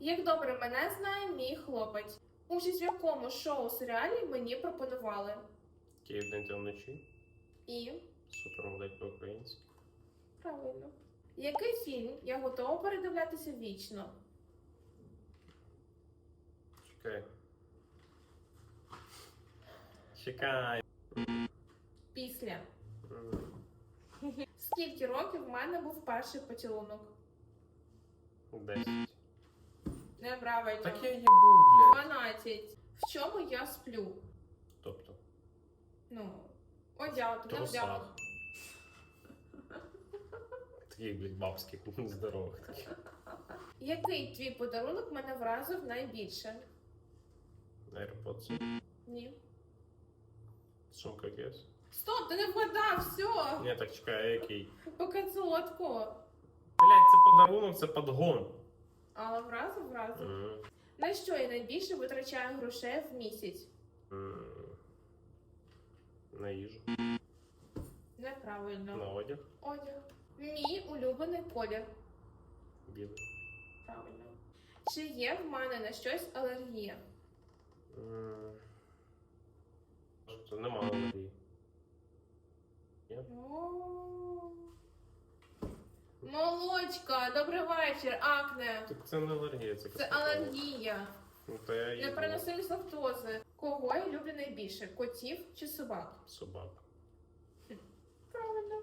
Як добре мене знає мій хлопець. Участь в якому шоу серіалі мені пропонували. Київ день та вночі. І Супермодель по-українськи. правильно. Який фільм я готова передивлятися вічно? Чекай. Чекай. Після. Скільки років в мене був перший поцілунок? Десять. Неправильно. Так я їбу, блядь. 12. В чому я сплю? Тобто, Ну, одягу, не одягу. трусах. Таких, блядь, бабських, здорових таких. Який твій подарунок мене вразив найбільше? AirPods. Ні. Сумка Guess. Стоп, ти не вгадав, все! Ні, так чекай, а який? Поки солодко. Блядь, це подарунок, це подгон. Але вразив, вразив. М, На що я найбільше витрачаю грошей в місяць? м. На їжу. Неправильно. На одяг. Одяг. Мій улюблений колір. Білий. Правильно. Чи є в мене на щось алергія? М. Що це нема алергії. О. Молочка, добрий вечір, акне. Так це не алергія, це Це алергія. Ну, то я їбу. Непереносимість лактози. Кого я люблю найбільше? Котів чи собак? Собак. Правильно.